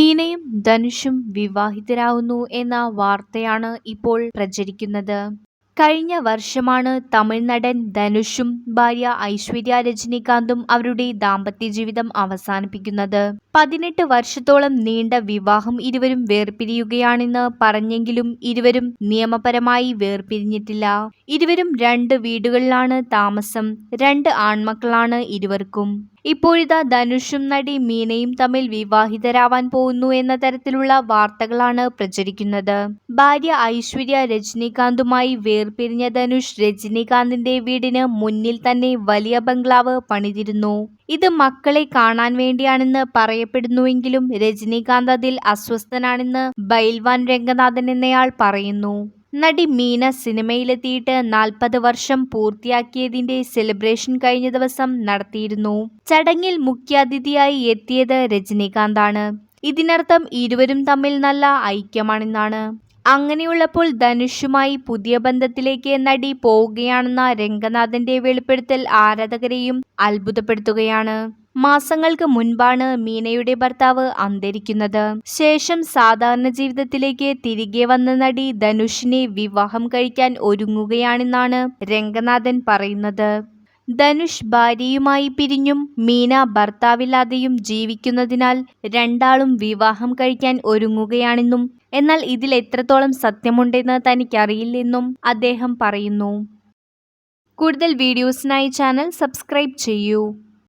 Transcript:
മീനയും ധനുഷും വിവാഹിതരാവുന്നു എന്ന വാർത്തയാണ് ഇപ്പോൾ പ്രചരിക്കുന്നത്. കഴിഞ്ഞ വർഷമാണ് തമിഴ് നടൻ ധനുഷും ഭാര്യ ഐശ്വര്യ രജനീകാന്തും അവരുടെ ദാമ്പത്യ ജീവിതം അവസാനിപ്പിക്കുന്നത്. പതിനെട്ട് വർഷത്തോളം നീണ്ട വിവാഹം ഇരുവരും വേർപിരിയുകയാണെന്ന് പറഞ്ഞെങ്കിലും ഇരുവരും നിയമപരമായി വേർപിരിഞ്ഞിട്ടില്ല. ഇരുവരും രണ്ട് വീടുകളിലാണ് താമസം. രണ്ട് ആൺമക്കളാണ് ഇരുവർക്കും. ഇപ്പോഴിതാ ധനുഷും നടി മീനയും തമ്മിൽ വിവാഹിതരാവാൻ പോകുന്നു എന്ന തരത്തിലുള്ള വാർത്തകളാണ് പ്രചരിക്കുന്നത്. ഭാര്യ ഐശ്വര്യ രജനീകാന്തുമായി വേർപിരിഞ്ഞ ധനുഷ് രജനീകാന്തിന്റെ വീടിന് മുന്നിൽ തന്നെ വലിയ ബംഗ്ലാവ് പണിതിരുന്നു. ഇത് മക്കളെ കാണാൻ വേണ്ടിയാണെന്ന് പറയപ്പെടുന്നുവെങ്കിലും രജനീകാന്ത് അതിൽ അസ്വസ്ഥനാണെന്ന് ബൈൽവാൻ രംഗനാഥൻ എന്നയാൾ പറയുന്നു. നടി മീന സിനിമയിലെത്തിയിട്ട് നാൽപ്പത് വർഷം പൂർത്തിയാക്കിയതിന്റെ സെലിബ്രേഷൻ കഴിഞ്ഞ ദിവസം നടത്തിയിരുന്നു. ചടങ്ങിൽ മുഖ്യാതിഥിയായി എത്തിയത് രജനീകാന്താണ്. ഇതിനർത്ഥം ഇരുവരും തമ്മിൽ നല്ല ഐക്യമാണെന്നാണ്. അങ്ങനെയുള്ളപ്പോൾ ധനുഷുമായി പുതിയ ബന്ധത്തിലേക്ക് നടി പോവുകയാണെന്ന രംഗനാഥന്റെ വെളിപ്പെടുത്തൽ ആരാധകരെയും അത്ഭുതപ്പെടുത്തുകയാണ്. മാസങ്ങൾക്ക് മുൻപാണ് മീനയുടെ ഭർത്താവ് അന്തരിക്കുന്നത്. ശേഷം സാധാരണ ജീവിതത്തിലേക്ക് തിരികെ വന്ന നടി ധനുഷിനെ വിവാഹം കഴിക്കാൻ ഒരുങ്ങുകയാണെന്നാണ് രംഗനാഥൻ പറയുന്നത്. ധനുഷ് ഭാര്യയുമായി പിരിഞ്ഞും മീന ഭർത്താവില്ലാതെയും ജീവിക്കുന്നതിനാൽ രണ്ടാളും വിവാഹം കഴിക്കാൻ ഒരുങ്ങുകയാണെന്നും എന്നാൽ ഇതിൽ എത്രത്തോളം സത്യമുണ്ടെന്ന് തനിക്കറിയില്ലെന്നും അദ്ദേഹം പറയുന്നു. കൂടുതൽ വീഡിയോസിനായി ചാനൽ സബ്സ്ക്രൈബ് ചെയ്യൂ.